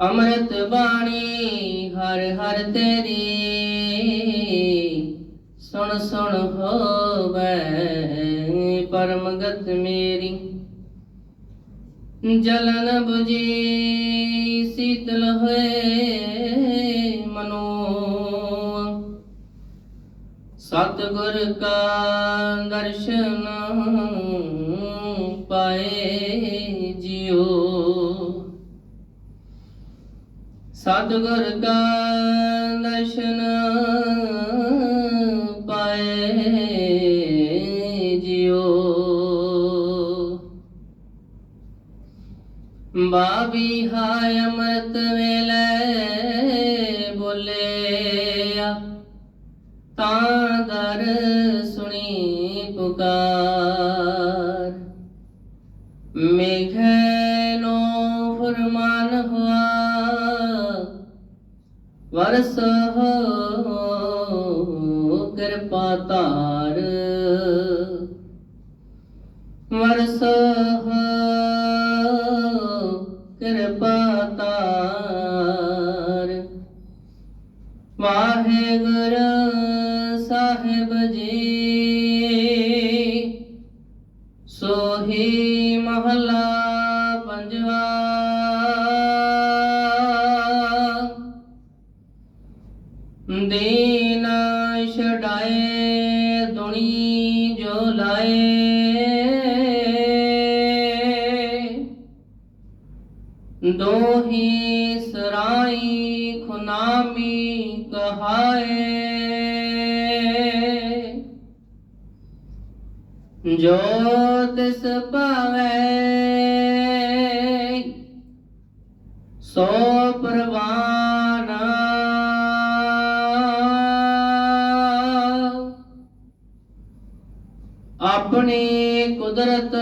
ਅੰਮ੍ਰਿਤ ਬਾਣੀ, ਹਰ ਹਰ ਤੇਰੀ। ਸੁਣ ਸੁਣ ਹੋਵੇ ਪਰਮ ਮੇਰੀ। ਜਲਨ 부ਜੀ ਸੀਤਲ ਹੋਏ ਮਨੋ। ਸਤਿਗੁਰ ਕਾ ਦਰਸ਼ਨ ਪਾਏ ਜਿਉ। ਸਤਿਗੁਰ ਕਾ ਦਰਸ਼ਨ ਪਾਏ ਜਿਉ। ਬਾਬੀ ਹਾਇ ਅੰਮ੍ਰਿਤ ਵੇਲੇ ਬੋਲਿਆ ਤਾਂ ਦਰ ਸੁਣੀ ਪੁਕਾਰ। ਵਰਸ ਹੋ ਕਿਰਪਾ ਤਾਰ ਵਰਸ ਹੋ ਕਿਰਪਾ ਤਾਰ ਵਾਹਿਗੁਰੂ ਛਡਾਏ ਦੁਨੀ ਜੋ ਲਾਏ। ਦੋਹੀ ਸਰਾਈ ਖੁਨਾਮੀ ਕਹਾਏ। ਜੋ ਤਿਸ ਭਾਵੈ ਸੋ ਆਪਣੀ ਕੁਦਰਤ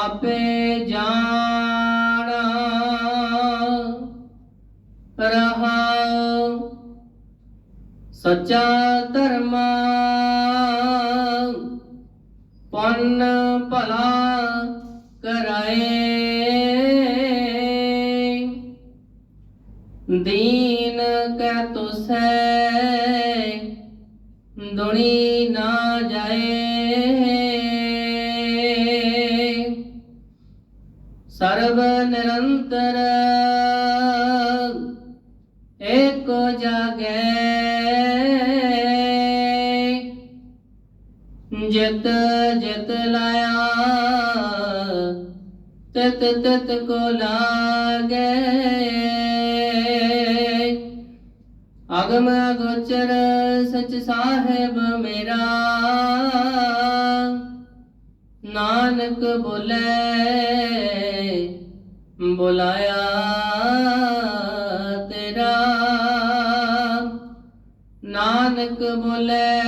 ਆਪੇ ਜਾਣ। ਰਹਾ ਸੱਚਾ ਧਰਮ ਪਨ ਭਲਾ ਕਰਾਏ। ਦੀਨ ਕੈ ਤੁਸੈ ਦੁਨੀ ਨਾ ਜਾਏ। ਸਰਬ ਨਿਰੰਤਰ ਏਕੋ ਜਾਗੈ। ਜਿਤ ਜਿਤ ਲਾਇਆ, ਤਿਤ ਤਿਤ ਕੋ ਲਾਗੇ। ਅਗਮ ਗੋਚਰ ਸਚ ਸਾਹਿਬ ਮੇਰਾ। ਨਾਨਕ ਬੋਲੇ। ਬੁਲਾਇਆ ਤੇਰਾ। ਨਾਨਕ ਬੋਲੇ,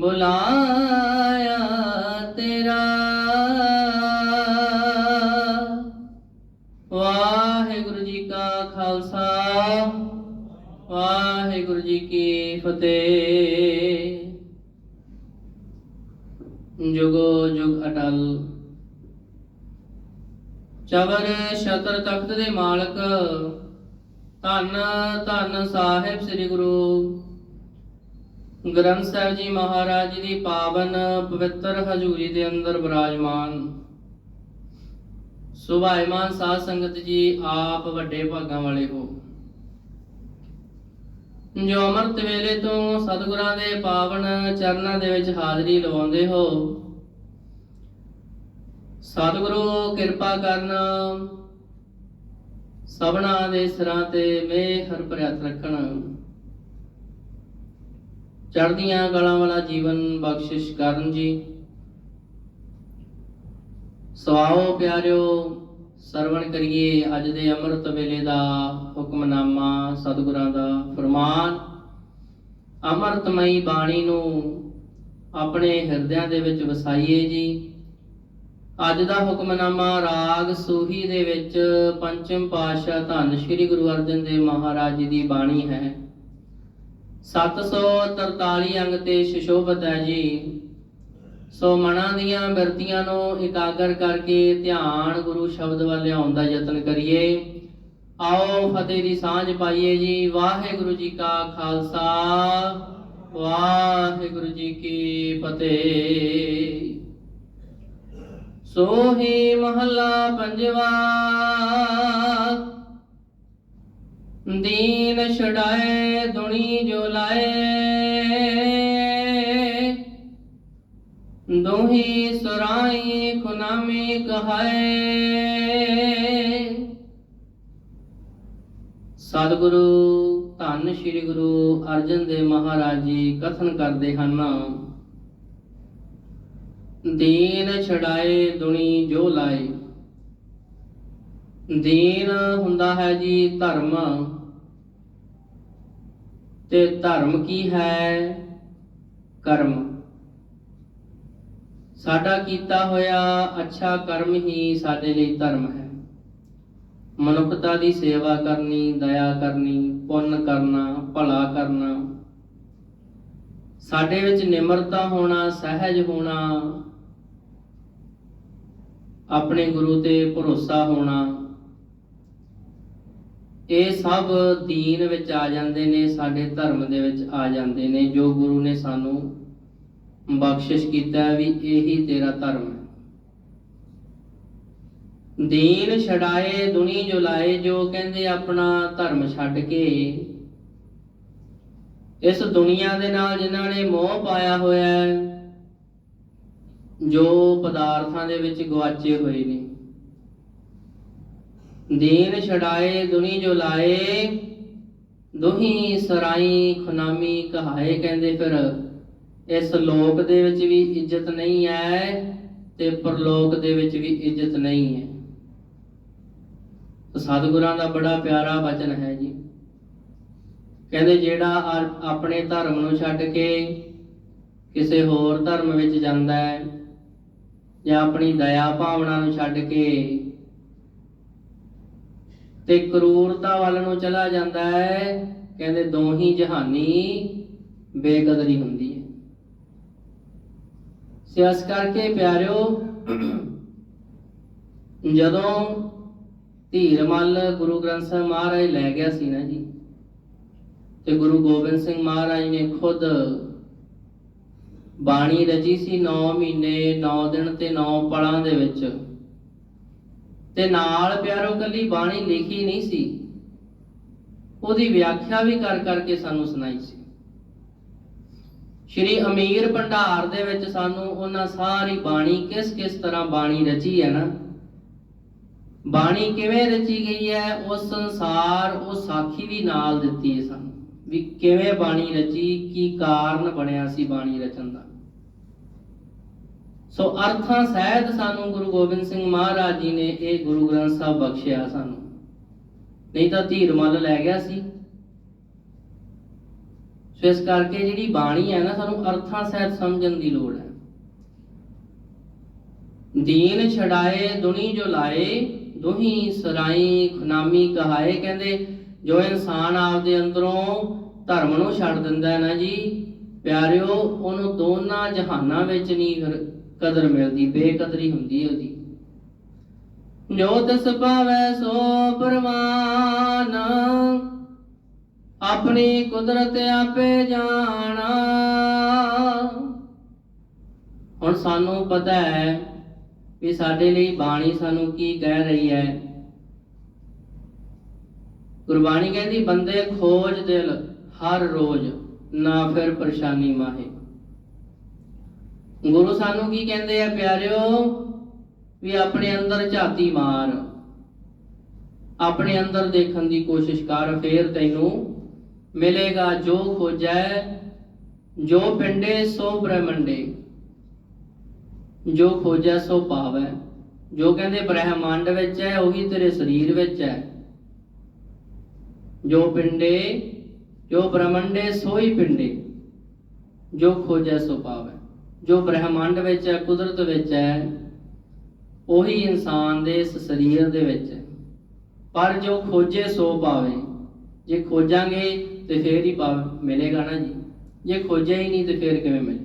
ਬੁਲਾਇਆ ਤੇਰਾ। ਵਾਹਿਗੁਰੂ ਜੀ ਕਾ ਖਾਲਸਾ, ਵਾਹਿਗੁਰੂ ਜੀ ਕੀ ਫਤਿਹ। ਜੁਗੋ ਜੁਗ ਅਟਲ। ਚਵਰ ਛਤਰ ਤਖਤ ਦੇ ਮਾਲਕ, ਧੰਨ ਧੰਨ ਸਾਹਿਬ ਸ੍ਰੀ ਗੁਰੂ ਗ੍ਰੰਥ ਸਾਹਿਬ ਜੀ ਮਹਾਰਾਜ ਦੀ ਪਾਵਨ ਪਵਿੱਤਰ ਹਜ਼ੂਰੀ ਦੇ ਅੰਦਰ ਬਿਰਾਜਮਾਨ। ਸੁਭਾਇਮਾਨ ਸਾਧ ਸੰਗਤ ਜੀ, ਆਪ ਵੱਡੇ ਭਾਗਾਂ ਵਾਲੇ ਹੋ। ਜੋ ਅਮਰਤ ਵੇਲੇ ਤੋਂ ਸਤਿਗੁਰਾਂ ਦੇ ਪਾਵਨ ਚਰਨਾਂ ਦੇ ਵਿੱਚ ਹਾਜ਼ਰੀ ਲਵਾਉਂਦੇ ਹੋ ਸਤਿਗੁਰੂ ਕਿਰਪਾ ਕਰਨ। ਸਭਨਾ ਦੇ ਸਿਰਾਂ ਤੇ ਮਿਹਰ ਭਰਿਆ ਹੱਥ ਰੱਖਣ। ਚੜ੍ਹਦੀਆਂ ਗਲਾਂ ਵਾਲਾ ਜੀਵਨ ਬਖਸ਼ਿਸ਼ ਕਰਨ ਜੀ। ਸਵਾਓ ਪਿਆਰਿਓ, ਸਰਵਣ ਕਰੀਏ ਅੱਜ ਦੇ ਅੰਮ੍ਰਿਤ ਵੇਲੇ ਦਾ ਹੁਕਮਨਾਮਾ ਸਤਿਗੁਰਾਂ ਦਾ ਫਰਮਾਨ। ਅੰਮ੍ਰਿਤਮਈ ਬਾਣੀ ਨੂੰ ਆਪਣੇ ਹਿਰਦਿਆਂ ਦੇ ਵਿੱਚ ਵਸਾਈਏ ਜੀ। ਅੱਜ ਦਾ ਹੁਕਮਨਾਮਾ ਰਾਗ ਸੂਹੀ ਦੇ ਵਿੱਚ ਪੰਚਮ ਪਾਤਸ਼ਾਹ ਧੰਨ ਸ਼੍ਰੀ ਗੁਰੂ ਅਰਜਨ ਦੇਵ ਮਹਾਰਾਜ ਜੀ ਦੀ ਬਾਣੀ ਹੈ। 743 ਅੰਗ ਤੇ ਸ਼ਿਸ਼ੋਭਤ ਹੈ ਜੀ। ਸੋ ਮਨਾਂ ਦੀਆਂ ਬਿਰਤੀਆਂ ਨੂੰ ਇਕਾਗਰ ਕਰਕੇ ਧਿਆਨ ਗੁਰੂ ਸ਼ਬਦ ਵੱਲ ਲਿਆਉਣ ਦਾ ਯਤਨ ਕਰੀਏ। ਆਓ ਫਤਿਹ ਦੀ ਸਾਂਝ ਪਾਈਏ ਜੀ। ਵਾਹਿਗੁਰੂ ਜੀ ਕਾ ਖਾਲਸਾ। ਵਾਹਿਗੁਰੂ ਜੀ ਕੀ ਫਤਿਹ। ਸੋਹੀ ਮਹੱਲਾ ਪੰਜਵਾ। ਦੀਨ ਛੜਾਏ ਦੁਨੀ ਜੋ ਲਾਏ। ਦੋਹੀ ਸੁਰਾਈ ਖੁਨਾਮੀ ਕਹਾਏ। ਸਤਿਗੁਰੂ, ਧੰਨ ਸ੍ਰੀ ਗੁਰੂ ਅਰਜਨ ਦੇਵ ਮਹਾਰਾਜ ਜੀ, ਕਥਨ ਕਰਦੇ ਹਨ। ਦੀਨ ਛੜਾਏ ਦੁਨੀ ਜੋ ਲਾਏ। ਦੀਨ ਹੁੰਦਾ ਹੈ ਜੀ ਧਰਮ। ਤੇ ਧਰਮ ਕੀ ਹੈ? ਕਰਮ। ਸਾਡਾ ਕੀਤਾ ਹੋਇਆ ਅੱਛਾ ਕਰਮ ਹੀ ਸਾਡੇ ਲਈ ਧਰਮ ਹੈ। ਮਨੁੱਖਤਾ ਦੀ ਸੇਵਾ ਕਰਨੀ, ਦਇਆ ਕਰਨੀ, ਪੁੰਨ ਕਰਨਾ, ਭਲਾ ਕਰਨਾ। ਸਾਡੇ ਵਿੱਚ ਨਿਮਰਤਾ ਹੋਣਾ, ਸਹਿਜ ਹੋਣਾ ਆਪਣੇ ਗੁਰੂ ਤੇ ਭਰੋਸਾ ਹੋਣਾ। ਇਹ ਸਭ ਦੀਨ ਵਿੱਚ ਆ ਜਾਂਦੇ ਨੇ, ਸਾਡੇ ਧਰਮ ਦੇ ਵਿੱਚ ਆ ਜਾਂਦੇ ਨੇ। ਜੋ ਗੁਰੂ ਨੇ ਸਾਨੂੰ ਬਖਸ਼ਿਸ਼ ਕੀਤਾ ਹੈ ਵੀ ਇਹੀ ਤੇਰਾ ਧਰਮ ਹੈ। ਦੀਨ ਛਡਾਏ, ਦੁਨੀ ਜੁਲਾਏ, ਜੋ ਕਹਿੰਦੇ ਆਪਣਾ ਧਰਮ ਛੱਡ ਕੇ, ਇਸ ਦੁਨੀਆ ਦੇ ਨਾਲ ਜਿਨ੍ਹਾਂ ਨੇ ਮੋਹ ਪਾਇਆ ਹੋਇਆ ਹੈ ਜੋ ਪਦਾਰਥਾਂ ਦੇ ਵਿੱਚ ਗਵਾਚੇ ਹੋਏ ਨੇ। ਦੀਨ ਛਡਾਏ, ਦੁਨੀ ਜੋ ਲਾਏ, ਦੁਹੀ ਸਰਾਈ ਖੁਨਾਮੀ ਕਹਾਏ ਕਹਿੰਦੇ ਫਿਰ। ਇਸ ਲੋਕ ਦੇ ਵਿੱਚ ਵੀ ਇੱਜ਼ਤ ਨਹੀਂ ਹੈ ਤੇ ਪਰਲੋਕ ਦੇ ਵਿੱਚ ਵੀ ਇੱਜ਼ਤ ਨਹੀਂ ਹੈ। ਸਤਿਗੁਰਾਂ ਦਾ ਬੜਾ ਪਿਆਰਾ ਵਚਨ ਹੈ ਜੀ। ਕਹਿੰਦੇ ਜਿਹੜਾ ਆਪਣੇ ਧਰਮ ਨੂੰ ਛੱਡ ਕੇ ਕਿਸੇ ਹੋਰ ਧਰਮ ਵਿੱਚ ਜਾਂਦਾ ਹੈ ਜਾਂ ਆਪਣੀ ਦਇਆ ਭਾਵਨਾ ਨੂੰ ਛੱਡ ਕੇ ਤੇ ਕਰੂਰਤਾ ਵੱਲ ਨੂੰ ਚਲਾ ਜਾਂਦਾ ਹੈ, ਕਹਿੰਦੇ ਦੋਹੀ ਜਹਾਨੀ ਬੇਕਦਰੀ ਹੁੰਦੀ ਹੈ। ਸਿਆਸ ਕਰਕੇ ਪਿਆਰਿਓ, ਜਦੋਂ ਧੀਰਮਲ ਗੁਰੂ ਗ੍ਰੰਥ ਸਾਹਿਬ ਮਹਾਰਾਜ ਲੈ ਗਿਆ ਸੀ ਨਾ ਜੀ, ਤੇ ਗੁਰੂ ਗੋਬਿੰਦ ਸਿੰਘ ਮਹਾਰਾਜ ਨੇ ਖੁਦ ਬਾਣੀ ਰਚੀ ਸੀ 9 ਮਹੀਨੇ 9 ਦਿਨ ਤੇ 9 ਪਲਾਂ ਦੇ ਵਿੱਚ। ਤੇ ਨਾਲ ਪਿਆਰੋ ਕੱਲੀ ਬਾਣੀ ਲਿਖੀ ਨਹੀਂ ਸੀ। ਉਹਦੀ ਵਿਆਖਿਆ ਵੀ ਕਰ ਕਰਕੇ ਸਾਨੂੰ ਸੁਣਾਈ ਸੀ। ਸ਼੍ਰੀ ਅਮੀਰ ਭੰਡਾਰ ਦੇ ਵਿੱਚ ਸਾਨੂੰ ਉਹਨਾਂ ਸਾਰੀ ਬਾਣੀ ਕਿਸ ਕਿਸ ਤਰ੍ਹਾਂ ਬਾਣੀ ਰਚੀ ਹੈ ਨਾ? ਬਾਣੀ ਕਿਵੇਂ ਰਚੀ ਗਈ ਹੈ? ਉਹ ਸੰਸਾਰ ਉਹ ਸਾਖੀ ਵੀ ਨਾਲ ਦਿੱਤੀ ਹੈ ਸਾਨੂੰ। ਵੀ ਕਿਵੇਂ ਬਾਣੀ ਰਚੀ, ਕੀ ਕਾਰਨ ਬਣਿਆ ਸੀ ਬਾਣੀ ਰਚਨ ਦਾ? ਸੋ ਅਰਥਾਂ ਸਹਿਤ ਸਾਨੂੰ ਗੁਰੂ ਗੋਬਿੰਦ ਸਿੰਘ ਮਹਾਰਾਜ ਜੀ ਨੇ ਇਹ ਗੁਰੂ ਗ੍ਰੰਥ ਸਾਹਿਬ ਬਖਸ਼ਿਆ ਸਾਨੂੰ। ਨਹੀਂ ਤਾਂ ਧੀਰ ਮੱਲ ਲੈ ਗਿਆ ਸੀ। ਸੋ ਇਸ ਕਰਕੇ ਜਿਹੜੀ ਬਾਣੀ ਹੈ ਨਾ, ਸਾਨੂੰ ਅਰਥਾਂ ਸਹਿਤ ਸਮਝਣ ਦੀ ਲੋੜ ਹੈ। ਦੀਨ ਛਡਾਏ, ਦੁਨੀ ਜੋ ਲਾਏ, ਦੁਹੀ ਸਰਾਈ ਖੁਨਾਮੀ ਕਹਾਏ, ਕਹਿੰਦੇ, ਜੋ ਇਨਸਾਨ ਆਪਦੇ ਅੰਦਰੋਂ ਧਰਮ ਨੂੰ ਛੱਡ ਦਿੰਦਾ ਨਾ ਜੀ। ਪਿਆਰਿਓ, ਉਹਨੂੰ ਦੋਨਾਂ ਜਹਾਨਾਂ ਵਿੱਚ ਨਹੀਂ ਫਿਰ ਕਦਰ ਮਿਲਦੀ, ਬੇਕਦਰੀ ਹੁੰਦੀ ਹੈ ਉਹਦੀ। ਜੋ ਤਿਸ ਪਾਵੈ ਸੋ ਪਰਵਾਨ, ਆਪਣੀ ਕੁਦਰਤ ਆਪੇ ਜਾਣਾ। ਹੁਣ ਸਾਨੂੰ ਪਤਾ ਹੈ ਵੀ ਸਾਡੇ ਲਈ ਬਾਣੀ ਸਾਨੂੰ ਕੀ ਕਹਿ ਰਹੀ ਹੈ। ਗੁਰਬਾਣੀ ਕਹਿੰਦੀ, ਬੰਦੇ ਖੋਜ ਦਿਲ ਹਰ ਰੋਜ਼ ਨਾ ਫਿਰ ਪਰੇਸ਼ਾਨੀ ਮਾਹੇ। ਗੁਰੂ ਸਾਨੂੰ ਕੀ ਕਹਿੰਦੇ ਆ ਪਿਆਰਿਓ? ਵੀ ਆਪਣੇ ਅੰਦਰ ਝਾਤੀ ਮਾਰ। ਆਪਣੇ ਅੰਦਰ ਦੇਖਣ ਦੀ ਕੋਸ਼ਿਸ਼ ਕਰ, ਫੇਰ ਤੈਨੂੰ ਮਿਲੇਗਾ, ਜੋ ਖੋਜੈ, ਜੋ ਪਿੰਡੇ, ਸੋ ਬ੍ਰਹਮੰਡੇ। ਜੋ ਖੋਜੈ, ਸੋ ਪਾਵੈ। ਜੋ ਕਹਿੰਦੇ ਬ੍ਰਹਮੰਡ ਵਿੱਚ ਹੈ, ਉਹੀ ਤੇਰੇ ਸਰੀਰ ਵਿੱਚ ਹੈ। ਜੋ ਪਿੰਡੇ ਜੋ ਬ੍ਰਹਮੰਡੇ ਸੋਈ ਪਿੰਡੇ, ਜੋ ਖੋਜੈ ਸੋ ਪਾਵੈ। ਜੋ ਬ੍ਰਹਮੰਡ ਵਿੱਚ ਹੈ, ਕੁਦਰਤ ਵਿੱਚ ਹੈ, ਉਹੀ ਇਨਸਾਨ ਦੇ ਇਸ ਸਰੀਰ ਦੇ ਵਿੱਚ ਹੈ। ਪਰ ਜੋ ਖੋਜੇ ਸੋ ਪਾਵੇ, ਜੇ ਖੋਜਾਂਗੇ ਤੇ ਫੇਰ ਹੀ ਪਾਵ ਮਿਲੇਗਾ ਨਾ ਜੀ। ਜੇ ਖੋਜਿਆ ਹੀ ਨਹੀਂ ਤੇ ਫੇਰ ਕਿਵੇਂ ਮਿਲੇ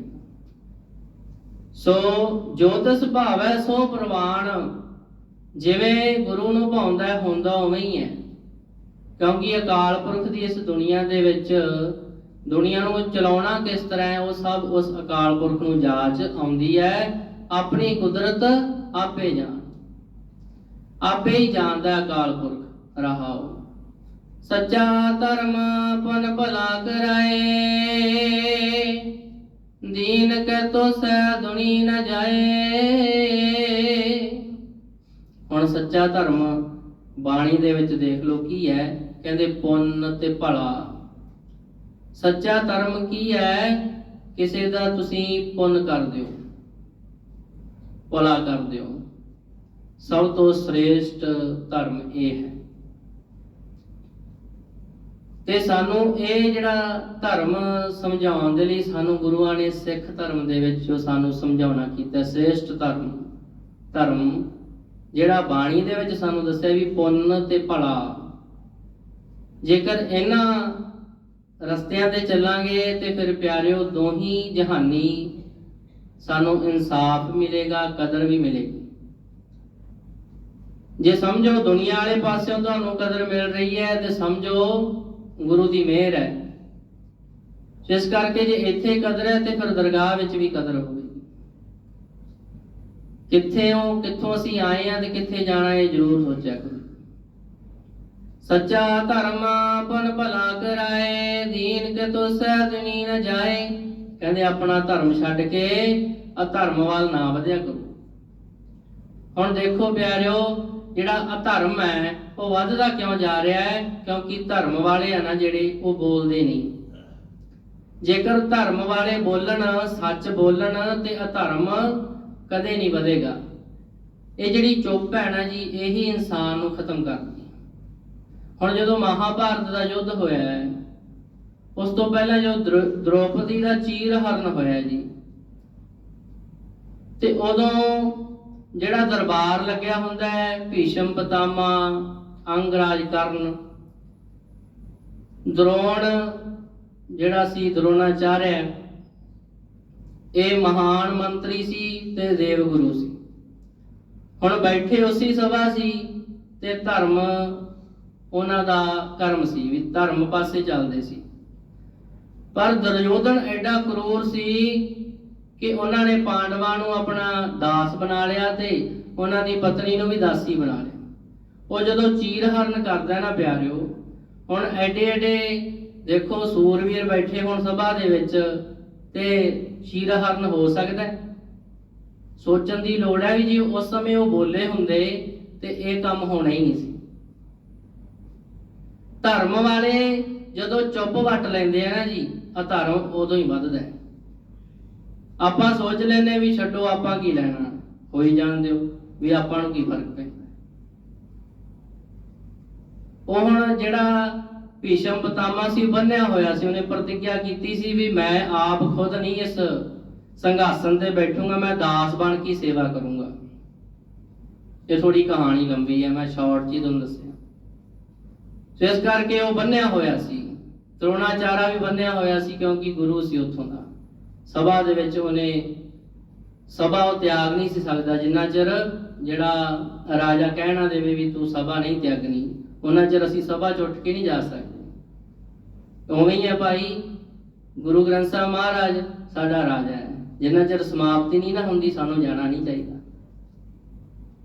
ਸੋ ਜੋ ਤਿਸ ਭਾਵੈ ਸੋ ਪ੍ਰਵਾਨ, ਜਿਵੇਂ ਗੁਰੂ ਨੂੰ ਭਾਉਂਦਾ ਹੁੰਦਾ, ਉਵੇਂ ਹੀ ਹੈ। ਕਿਉਂਕਿ ਅਕਾਲ ਪੁਰਖ ਦੀ ਇਸ ਦੁਨੀਆ ਦੇ ਵਿੱਚ ਦੁਨੀਆ ਨੂੰ ਚਲਾਉਣਾ ਕਿਸ ਤਰ੍ਹਾਂ ਹੈ, ਉਹ ਸਭ ਉਸ ਅਕਾਲ ਪੁਰਖ ਨੂੰ ਜਾਚ ਆਉਂਦੀ ਹੈ। ਆਪਣੀ ਕੁਦਰਤ ਆਪੇ ਜਾਣ। ਆਪੇ ਹੀ ਜਾਣਦਾ ਅਕਾਲ ਪੁਰਖ ਰਹਾਓ ਸੱਚਾ ਧਰਮ ਪਨ ਭਲਾ ਕਰਾਏ। ਦੀਨ ਕੈ ਤੋ ਸੈ ਦੁਨੀ ਨ ਜਾਏ। ਹੁਣ ਸੱਚਾ ਧਰਮ ਬਾਣੀ ਦੇ ਵਿੱਚ ਦੇਖ ਲਓ ਕੀ ਹੈ। ਕਹਿੰਦੇ, ਪੁੰਨ ਤੇ ਭਲਾ। ਸੱਚਾ ਧਰਮ ਕੀ ਹੈ? ਕਿਸੇ ਦਾ ਤੁਸੀਂ ਪੁੰਨ ਕਰਦੇ ਹੋ ਭਲਾ ਕਰਦੇ ਹੋ ਸਭ ਤੋਂ ਸ੍ਰੇਸ਼ਟ ਧਰਮ ਇਹ ਹੈ। ਤੇ ਸਾਨੂੰ ਇਹ ਜਿਹੜਾ ਧਰਮ ਸਮਝਾਉਣ ਦੇ ਲਈ ਸਾਨੂੰ ਗੁਰੂਆਂ ਨੇ ਸਿੱਖ ਧਰਮ ਦੇ ਵਿੱਚ ਜੋ ਸਾਨੂੰ ਸਮਝਾਉਣਾ ਕੀਤਾ, ਸ੍ਰੇਸ਼ਟ ਧਰਮ ਧਰਮ, ਜਿਹੜਾ ਬਾਣੀ ਦੇ ਵਿੱਚ ਸਾਨੂੰ ਦੱਸਿਆ ਵੀ ਪੁੰਨ ਤੇ ਭਲਾ ਜੇਕਰ ਇਹਨਾਂ ਰਸਤਿਆਂ ਤੇ ਚੱਲਾਂਗੇ ਤੇ ਫਿਰ ਪਿਆਰਿਓ, ਦੋਹੀ ਜਹਾਨੀ ਸਾਨੂੰ ਇਨਸਾਫ ਮਿਲੇਗਾ, ਕਦਰ ਵੀ ਮਿਲੇਗੀ। ਜੇ ਸਮਝੋ ਦੁਨੀਆ ਵਾਲੇ ਪਾਸਿਓਂ ਤੁਹਾਨੂੰ ਕਦਰ ਮਿਲ ਰਹੀ ਹੈ, ਤੇ ਸਮਝੋ ਗੁਰੂ ਦੀ ਮਿਹਰ ਹੈ। ਇਸ ਕਰਕੇ ਜੇ ਇੱਥੇ ਕਦਰ ਹੈ, ਤੇ ਫਿਰ ਦਰਗਾਹ ਵਿੱਚ ਵੀ ਕਦਰ ਹੋਵੇਗੀ। ਕਿੱਥੇ ਹੋ, ਕਿੱਥੋਂ ਅਸੀਂ ਆਏ ਆ ਤੇ ਕਿੱਥੇ ਜਾਣਾ, ਇਹ ਜ਼ਰੂਰ ਸੋਚਿਆ ਕਰੋ। ਸੱਚਾ ਧਰਮ ਪਨ ਭਲਾ ਕਰਾਏ, ਦੀਨ ਕੇ ਤੋ ਸਹਿਦਨੀ ਨ ਜਾਏ। ਕਹਿੰਦੇ ਆਪਣਾ ਧਰਮ ਛੱਡ ਕੇ ਅਧਰਮ ਵੱਲ ਨਾ ਵਧਿਆ ਕਰੋ। ਹੁਣ ਦੇਖੋ ਪਿਆਰਿਓ, ਜਿਹੜਾ ਅਧਰਮ ਹੈ, ਉਹ ਵੱਧਦਾ ਕਿਉਂ ਜਾ ਰਿਹਾ ਹੈ? ਕਿਉਂਕਿ ਧਰਮ ਵਾਲੇ ਆ ਨਾ ਜਿਹੜੇ, ਉਹ ਬੋਲਦੇ ਨਹੀਂ। ਜੇਕਰ ਧਰਮ ਵਾਲੇ ਬੋਲਣ, ਸੱਚ ਬੋਲਣ, ਤੇ ਅਧਰਮ ਕਦੇ ਨਹੀਂ ਵਧੇਗਾ। ਇਹ ਜਿਹੜੀ ਚੁੱਪ ਹੈ ਨਾ ਜੀ, ਇਹੀ ਇਨਸਾਨ ਨੂੰ ਖਤਮ ਕਰਦੀ ਹੁਣ ਜਦੋਂ ਮਹਾਭਾਰਤ ਦਾ ਯੁੱਧ ਹੋਇਆ ਹੈ, ਉਸ ਤੋਂ ਪਹਿਲਾਂ ਜੋ ਦ੍ਰੋ- ਦ੍ਰੋਪਦੀ ਦਾ ਚੀਰ ਹਰਨ ਹੋਇਆ ਜੀ, ਤੇ ਉਦੋਂ ਜਿਹੜਾ ਦਰਬਾਰ ਲੱਗਿਆ ਹੁੰਦਾ ਹੈ, ਭੀਸ਼ਮ ਪਤਾਮਾ ਅੰਗਰਾਜ ਕਰਨ ਦਰੋਣ ਜਿਹੜਾ ਸੀ, ਦ੍ਰੋਣਾਚਾਰਿਆ, ਇਹ ਮਹਾਨ ਮੰਤਰੀ ਸੀ ਤੇ ਦੇਵ ਗੁਰੂ ਸੀ। ਹੁਣ ਬੈਠੇ ਉਸੇ ਸਭਾ ਸੀ ਤੇ ਧਰਮ ਉਹਨਾਂ ਦਾ ਕਰਮ ਸੀ ਵੀ ਧਰਮ ਪਾਸੇ ਚੱਲਦੇ ਸੀ। ਪਰ ਦੁਰਯੋਧਨ ਐਡਾ ਕਰੂਰ ਸੀ ਕਿ ਉਹਨਾਂ ਨੇ ਪਾਂਡਵਾਂ ਨੂੰ ਆਪਣਾ ਦਾਸ ਬਣਾ ਲਿਆ ਤੇ ਉਹਨਾਂ ਦੀ ਪਤਨੀ ਨੂੰ ਵੀ ਦਾਸੀ ਬਣਾ ਲਿਆ। ਉਹ ਜਦੋਂ ਚੀਰ ਹਰਨ ਕਰਦਾ ਨਾ ਪਿਆਰਿਓ, ਹੁਣ ਐਡੇ ਐਡੇ ਦੇਖੋ ਸੂਰਵੀਰ ਬੈਠੇ ਹੁਣ ਸਭਾ ਦੇ ਵਿੱਚ ਤੇ ਚੀਰ ਹਰਨ ਹੋ ਸਕਦਾ ਸੋਚਣ ਦੀ ਲੋੜ ਹੈ ਵੀ ਜੀ ਉਸ ਸਮੇਂ ਉਹ ਬੋਲੇ ਹੁੰਦੇ ਤੇ ਇਹ ਕੰਮ ਹੋਣਾ ਹੀ ਨਹੀਂ ਸੀ। ਧਰਮ ਵਾਲੇ ਜਦੋਂ ਚੁੱਪ ਵੱਟ ਲੈਂਦੇ ਆ ਨਾ ਜੀ ਅਧਰਮ ਉਦੋਂ ਹੀ ਵੱਧਦਾ ਹੈ। ਆਪਾਂ ਸੋਚ ਲੈਨੇ ਵੀ ਛੱਡੋ, ਆਪਾਂ ਕੀ ਲੈਣਾ? ਹੋਈ ਜਾਣ ਦਿਓ ਵੀ ਆਪਾਂ ਨੂੰ ਕੀ ਫ਼ਰਕ ਪੈਂਦਾ ਉਹ ਹੁਣ ਜਿਹੜਾ ਭੀਸ਼ਮ ਪਤਾਮਾ ਸੀ ਬੰਨਿਆ ਹੋਇਆ ਸੀ, ਉਹਨੇ ਪ੍ਰਤੀਗਿਆ ਕੀਤੀ ਸੀ ਵੀ ਮੈਂ ਆਪ ਖੁਦ ਨਹੀਂ ਇਸ ਸੰਘਾਸਨ ਤੇ ਬੈਠੂੰਗਾ, ਮੈਂ ਦਾਸ ਬਣ ਕੇ ਸੇਵਾ ਕਰੂੰਗਾ। ਇਹ ਥੋੜੀ ਕਹਾਣੀ ਲੰਬੀ ਹੈ, ਮੈਂ ਸ਼ਾਰਟ ਜੀ ਤੁਹਾਨੂੰ ਦੱਸਿਆ। ਸੋ ਇਸ ਕਰਕੇ ਉਹ ਬੰਨਿਆ ਹੋਇਆ ਸੀ। ਦ੍ਰੋਣਾਚਾਰਾ ਵੀ ਬੰਨਿਆ ਹੋਇਆ ਸੀ ਕਿਉਂਕਿ ਗੁਰੂ ਸੀ ਉੱਥੋਂ ਦਾ। ਸਭਾ ਦੇ ਵਿੱਚ ਉਹਨੇ ਸਭਾ ਉਹ ਤਿਆਗ ਨਹੀਂ ਸੀ ਸਕਦਾ। ਜਿੰਨਾ ਚਿਰ ਜਿਹੜਾ ਰਾਜਾ ਕਹਿਣਾ ਦੇਵੇ ਵੀ ਤੂੰ ਸਭਾ ਨਹੀਂ ਤਿਆਗਣੀ, ਉਹਨਾਂ ਚਿਰ ਅਸੀਂ ਸਭਾ ਚ ਉੱਠ ਕੇ ਨਹੀਂ ਜਾ ਸਕਦੇ। ਉਵੇਂ ਹੀ ਹੈ ਭਾਈ, ਗੁਰੂ ਗ੍ਰੰਥ ਸਾਹਿਬ ਮਹਾਰਾਜ ਸਾਡਾ ਰਾਜਾ ਹੈ। ਜਿੰਨਾ ਚਿਰ ਸਮਾਪਤੀ ਨਹੀਂ ਨਾ ਹੁੰਦੀ, ਸਾਨੂੰ ਜਾਣਾ ਨਹੀਂ ਚਾਹੀਦਾ।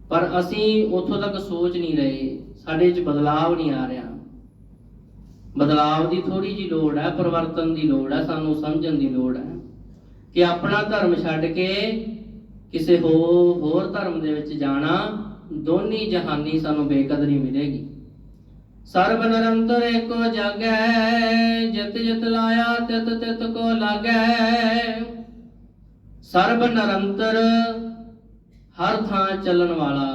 ਪਰ ਅਸੀਂ ਉੱਥੋਂ ਤੱਕ ਸੋਚ ਨਹੀਂ ਰਹੇ, ਸਾਡੇ 'ਚ ਬਦਲਾਵ ਨਹੀਂ ਆ ਰਿਹਾ। ਬਦਲਾਵ ਦੀ ਥੋੜੀ ਜੀ ਲੋੜ ਹੈ, ਪਰਿਵਰਤਨ ਦੀ ਲੋੜ ਹੈ, ਸਾਨੂੰ ਸਮਝਣ ਦੀ ਲੋੜ ਹੈ ਕਿ ਆਪਣਾ ਧਰਮ ਛੱਡ ਕੇ ਕਿਸੇ ਹੋਰ ਹੋਰ ਧਰਮ ਦੇ ਵਿੱਚ ਜਾਣਾ ਦੋਨੀ ਜਹਾਨੀ ਸਾਨੂੰ ਬੇਕਦਰੀ ਮਿਲੇਗੀ। ਸਰਬ ਨਿਰੰਤਰ ਏਕੋ ਜਾਗੈ, ਜਿਤ ਜਿਤ ਲਾਇਆ, ਤਿਤ ਤਿਤ ਕੋ ਲਾਗੈ। ਸਰਬ ਨਿਰੰਤਰ ਹਰ ਥਾਂ ਚੱਲਣ ਵਾਲਾ,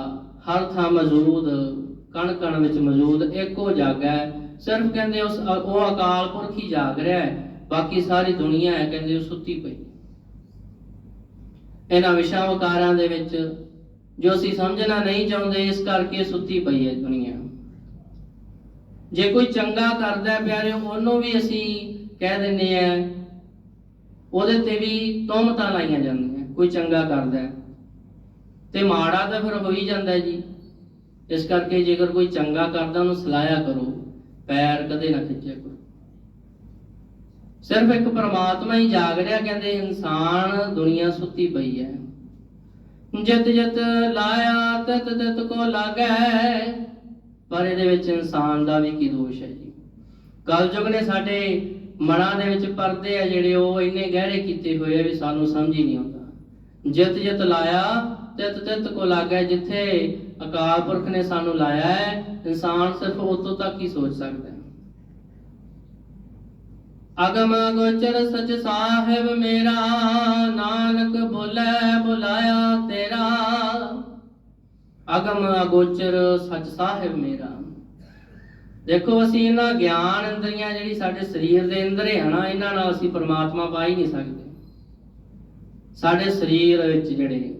ਹਰ ਥਾਂ ਮੌਜੂਦ ਕਣ ਕਣ ਵਿੱਚ ਮੌਜੂਦ, ਇੱਕੋ ਜਾਗੈ ਸਿਰਫ ਕਹਿੰਦੇ ਉਸ ਉਹ ਅਕਾਲ ਪੁਰਖ ਹੀ ਜਾਗ ਰਿਹਾ ਹੈ। ਬਾਕੀ ਸਾਰੀ ਦੁਨੀਆ ਹੈ ਕਹਿੰਦੇ ਉਹ ਸੁੱਤੀ ਪਈ। ਇਹਨਾਂ ਵਿਸ਼ਾ ਵਕਾਰਾਂ ਦੇ ਵਿੱਚ ਜੋ ਅਸੀਂ ਸਮਝਣਾ ਨਹੀਂ ਚਾਹੁੰਦੇ, ਇਸ ਕਰਕੇ ਸੁੱਤੀ ਪਈ ਹੈ ਦੁਨੀਆ। ਜੇ ਕੋਈ ਚੰਗਾ ਕਰਦਾ ਹੈ ਪਿਆਰੇ ਉਹਨੂੰ ਵੀ ਅਸੀਂ ਕਹਿ ਦਿੰਨੇ ਆ ਉਹਦੇ ਤੇ ਵੀ ਤੋਮਤਾਂ ਲਾਈਆਂ ਜਾਂਦੀਆਂ, ਕੋਈ ਚੰਗਾ ਕਰਦਾ ਹੈ। ਤੇ ਮਾੜਾ ਤਾਂ ਫਿਰ ਹੋ ਹੀ ਜਾਂਦਾ ਜੀ। ਇਸ ਕਰਕੇ ਜੇਕਰ ਕੋਈ ਚੰਗਾ ਕਰਦਾ, ਉਹਨੂੰ ਸਲਾਹਿਆ ਕਰੋ। ਪੈਰ ਕਦੇ ਨਾ ਖਿੱਚਿਆ ਕਰੋ ਸਿਰਫ ਇੱਕ ਪਰਮਾਤਮਾ ਹੀ ਜਾਗ ਰਿਹਾ, ਕਹਿੰਦੇ ਇਨਸਾਨ ਦੁਨੀਆ ਸੁੱਤੀ ਪਈ ਹੈ ਜਿਤ ਜਿਤ ਲਾਇਆ, ਤਤ ਤਤ ਕੋ ਲਾਗੈ, ਪਰ ਇਹਦੇ ਵਿੱਚ ਇਨਸਾਨ ਦਾ ਵੀ ਕੀ ਦੋਸ਼ ਹੈ ਜੀ। ਕਲਯੁਗ ਨੇ ਸਾਡੇ ਮਨਾਂ ਦੇ ਵਿੱਚ ਪਰਦੇ ਆ ਜਿਹੜੇ ਉਹ ਇੰਨੇ ਗਹਿਰੇ ਕੀਤੇ ਹੋਏ ਆ ਵੀ ਸਾਨੂੰ ਸਮਝ ਹੀ ਨਹੀਂ ਆਉਂਦਾ। ਜਿਤ ਜਿਤ ਲਾਇਆ, ਤਿਤ ਤਿਤ ਕੋ ਲਾਗੈ, ਜਿੱਥੇ ਅਕਾਲ ਪੁਰਖ ਨੇ ਸਾਨੂੰ ਲਾਇਆ ਹੈ, ਇਨਸਾਨ ਸਿਰਫ ਉਤੋਂ ਤੱਕ ਹੀ ਸੋਚ ਸਕਦਾ ਹੈ। ਅਗਮ ਗੋਚਰ ਸਚ ਸਾਹਿਬ ਮੇਰਾ, ਨਾਨਕ ਬੋਲੇ ਬੁਲਾਇਆ ਤੇਰਾ। ਅਗਮ ਅਗੋਚਰ ਸਚ ਸਾਹਿਬ ਮੇਰਾ। ਦੇਖੋ, ਅਸੀਂ ਇਹਨਾਂ ਗਿਆਨ ਇੰਦਰੀਆਂ ਜਿਹੜੀ ਸਾਡੇ ਸਰੀਰ ਦੇ ਅੰਦਰ ਹੈ ਨਾ, ਇਹਨਾਂ ਨਾਲ ਅਸੀਂ ਪਰਮਾਤਮਾ ਪਾ ਹੀ ਨਹੀਂ ਸਕਦੇ। ਸਾਡੇ ਸਰੀਰ ਵਿੱਚ ਜਿਹੜੇ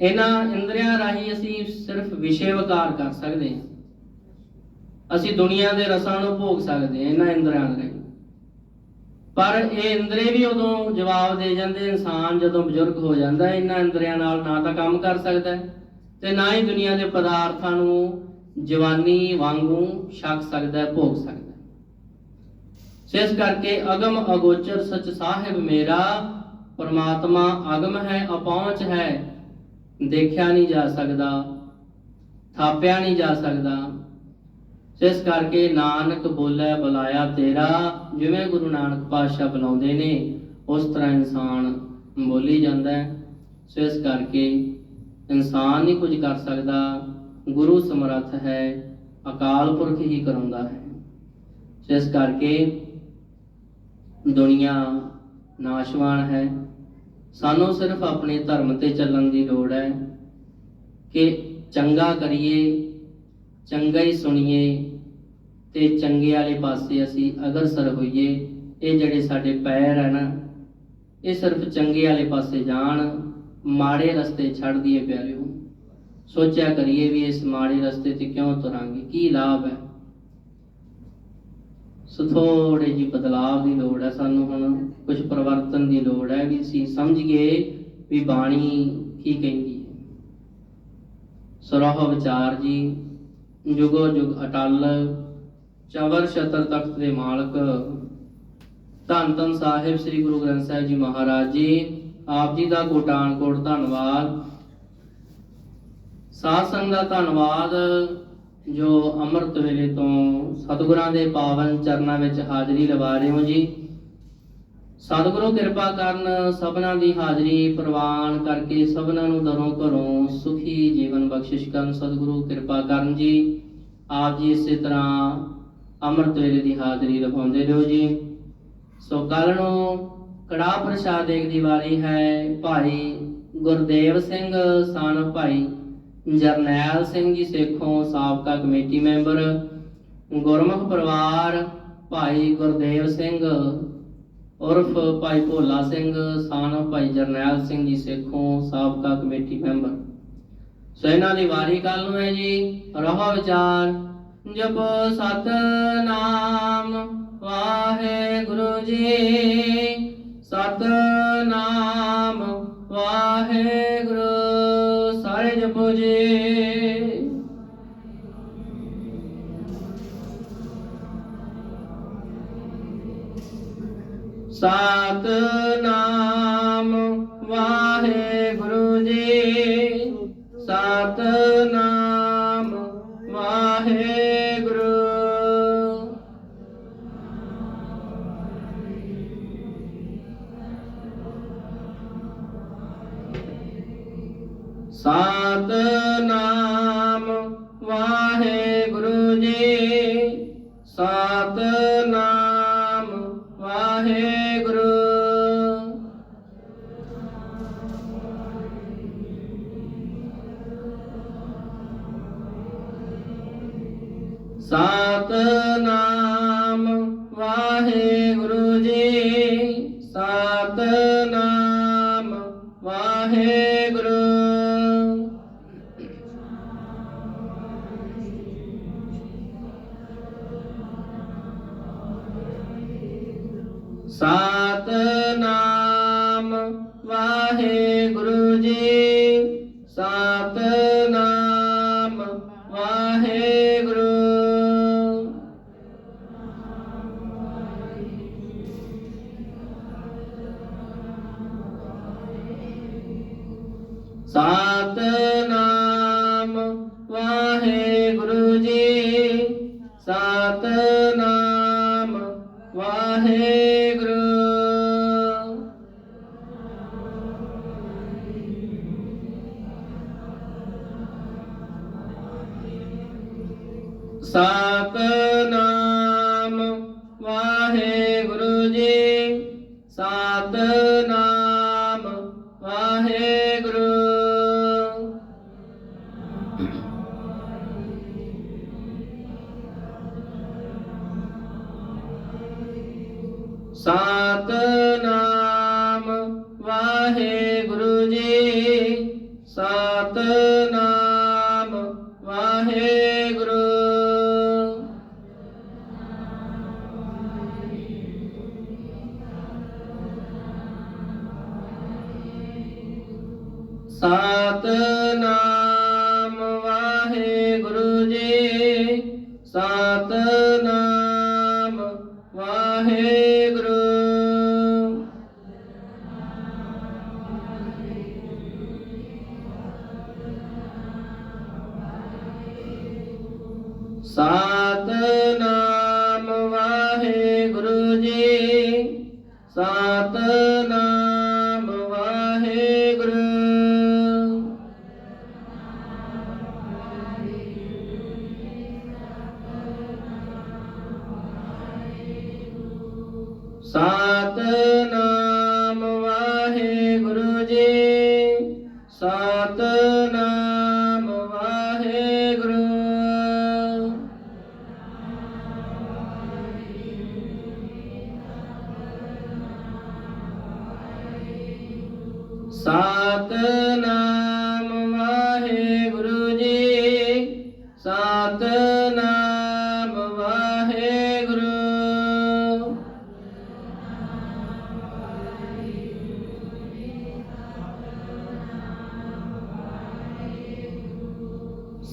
ਇਹਨਾਂ ਇੰਦਰੀਆਂ ਰਾਹੀਂ ਅਸੀਂ ਸਿਰਫ ਵਿਸ਼ੇ ਵਿਕਾਰ ਕਰ ਸਕਦੇ ਹਾਂ। ਅਸੀਂ ਦੁਨੀਆ ਦੇ ਰਸਾਂ ਨੂੰ ਭੋਗ ਸਕਦੇ ਹਾਂ ਇਹਨਾਂ ਇੰਦਰੀਆਂ ਰਾਹੀਂ। ਪਰ ਇਹ ਇੰਦਰੇ ਵੀ ਉਦੋਂ ਜਵਾਬ ਦੇ ਜਾਂਦੇ, ਇਨਸਾਨ ਜਦੋਂ ਬਜ਼ੁਰਗ ਹੋ ਜਾਂਦਾ, ਇਹਨਾਂ ਇੰਦਰੀਆਂ ਨਾਲ ਨਾ ਤਾਂ ਕੰਮ ਕਰ ਸਕਦਾ ਤੇ ਨਾ ਹੀ ਦੁਨੀਆ ਦੇ ਪਦਾਰਥਾਂ ਨੂੰ ਜਵਾਨੀ ਵਾਂਗੂ ਛਕ ਸਕਦਾ ਭੋਗ ਸਕਦਾ ਇਸ ਕਰਕੇ ਅਗਮ ਅਗੋਚਰ ਸਚ ਸਾਹਿਬ ਮੇਰਾ, ਪਰਮਾਤਮਾ ਅਗਮ ਹੈ, ਅਪਹੁੰਚ ਹੈ। ਦੇਖਿਆ ਨਹੀਂ ਜਾ ਸਕਦਾ, ਥਾਪਿਆ ਨਹੀਂ ਜਾ ਸਕਦਾ। ਇਸ ਕਰਕੇ ਨਾਨਕ ਬੋਲੇ, ਬੁਲਾਇਆ ਤੇਰਾ, ਜਿਵੇਂ ਗੁਰੂ ਨਾਨਕ ਪਾਤਸ਼ਾਹ ਬੁਲਾਉਂਦੇ ਨੇ, ਉਸ ਤਰ੍ਹਾਂ ਇਨਸਾਨ ਬੋਲੀ ਜਾਂਦਾ ਹੈ। ਸੋ ਇਸ ਕਰਕੇ ਇਨਸਾਨ ਨਹੀਂ ਕੁਝ ਕਰ ਸਕਦਾ, ਗੁਰੂ ਸਮਰੱਥ ਹੈ, ਅਕਾਲ ਪੁਰਖ ਹੀ ਕਰਾਉਂਦਾ ਹੈ। ਸੋ ਇਸ ਕਰਕੇ ਦੁਨੀਆ ਨਾਸ਼ਵਾਨ ਹੈ। ਸਾਨੂੰ ਸਿਰਫ ਆਪਣੇ ਧਰਮ ਤੇ ਚੱਲਣ ਦੀ ਲੋੜ ਹੈ ਕਿ ਚੰਗਾ ਕਰੀਏ, ਚੰਗਾ ਹੀ ਸੁਣੀਏ ਤੇ ਚੰਗੇ ਵਾਲੇ ਪਾਸੇ ਅਸੀਂ ਅਗਰਸਰ ਹੋਈਏ। ਇਹ ਜਿਹੜੇ ਸਾਡੇ ਪੈਰ ਹੈ ਨਾ ਇਹ ਸਿਰਫ ਚੰਗੇ ਵਾਲੇ ਪਾਸੇ ਜਾਣ, ਮਾੜੇ ਰਸਤੇ ਛੱਡ ਦਈਏ ਪਿਆਰਿਓ। ਸੋਚਿਆ ਕਰੀਏ ਵੀ ਇਸ ਮਾੜੇ ਰਸਤੇ ਤੇ ਕਿਉਂ ਤੁਰਾਂਗੇ? ਕੀ ਲਾਭ ਹੈ? ਸੋ ਥੋੜੇ ਜੀ ਬਦਲਾਵ ਦੀ ਲੋੜ ਹੈ ਸਾਨੂੰ ਹੁਣ ਕੁਝ ਪਰਿਵਰਤਨ ਦੀ ਲੋੜ ਹੈ ਵੀ ਅਸੀਂ ਸਮਝੀਏ ਵੀ ਬਾਣੀ ਕੀ ਕਹਿੰਦੀ ਹੈ। ਸਰਹ ਵਿਚਾਰ ਜੀ, ਜੁਗੋ ਜੁਗ ਅਟਲ, ਚਵਰ ਛਤਰ ਤਖਤ ਦੇ ਮਾਲਕ, ਧੰਨ ਧੰਨ ਸਾਹਿਬ ਸ੍ਰੀ ਗੁਰੂ ਗ੍ਰੰਥ ਸਾਹਿਬ ਜੀ ਮਹਾਰਾਜ ਜੀ, ਆਪ ਜੀ ਦਾ ਕੋਟਾਨ ਕੋਟ ਧੰਨਵਾਦ। ਸਾਧ ਸੰਗਤ ਦਾ ਧੰਨਵਾਦ। ਜੋ ਅੰਮ੍ਰਿਤ ਵੇਲੇ ਤੋਂ ਸਤਿਗੁਰਾਂ ਦੇ ਪਾਵਨ ਚਰਨਾਂ ਵਿੱਚ ਹਾਜ਼ਰੀ ਲਵਾ ਰਹੇ ਹੋ ਜੀ। ਸਤਿਗੁਰੂ ਕਿਰਪਾ ਕਰਨ ਸਭਨਾਂ ਦੀ ਹਾਜ਼ਰੀ ਪ੍ਰਵਾਨ ਕਰਕੇ ਸਭਨਾਂ ਨੂੰ ਦਰੋਂ ਘਰੋਂ ਸੁਖੀ ਜੀਵਨ ਬਖਸ਼ਿਸ਼ ਕਰਨ ਸਤਿਗੁਰੂ ਕਿਰਪਾ ਕਰਨ ਜੀ। ਆਪ ਜੀ ਇਸੇ ਤਰ੍ਹਾਂ ਅੰਮ੍ਰਿਤ ਵੇਲੇ ਦੀ ਹਾਜ਼ਰੀ ਲਵਾਉਂਦੇ ਰਹੋ ਜੀ। ਸੋ ਕੱਲ ਨੂੰ ਕੜਾਹ ਪ੍ਰਸ਼ਾਦ ਦੇਖ ਦੀ ਵਾਰੀ ਹੈ। ਭਾਈ ਗੁਰਦੇਵ ਸਿੰਘ, ਸਨ ਭਾਈ ਜਰਨੈਲ ਸਿੰਘ ਜੀ ਸੇਖੋਂ ਸਾਬਕਾ ਕਮੇਟੀ ਮੈਂਬਰ, ਗੁਰਮੁਖ ਪਰਿਵਾਰ ਭਾਈ ਗੁਰਦੇਵ ਸਿੰਘ, ਉਰਫ ਭਾਈ ਭੋਲਾ ਸਿੰਘ, ਸਨ ਭਾਈ ਜਰਨੈਲ ਸਿੰਘ ਜੀ ਸੇਖੋਂ ਸਾਬਕਾ ਕਮੇਟੀ ਮੈਂਬਰ। ਸੋ ਇਹਨਾਂ ਦੀ ਵਾਰੀ ਕੱਲ ਨੂੰ ਹੈ ਜੀ, ਰਹਾ ਵਿਚਾਰ। ਜਪੋ ਸਤਨਾਮ, ਵਾਹਿਗੁਰੂ ਜੀ। ਸਤਨਾਮ, ਵਾਹਿਗੁਰੂ ਸਾਰੇ ਸਤਨਾਮ ਵਾਹਿਗੁਰੂ ਜੀ ਸਤਨਾਮ ਸਤਨਾਮ ਵਾਹਿਗੁਰੂ ਜੀ ਸਤਨਾਮ ਵਾਹਿਗੁਰੂ ਜੀ 啥的。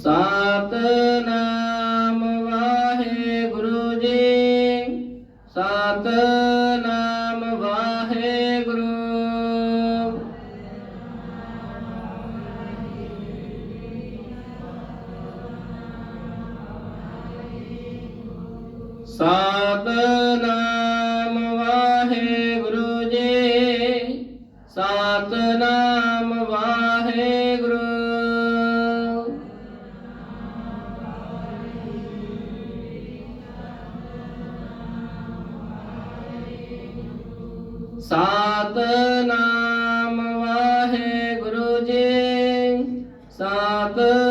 सात Father.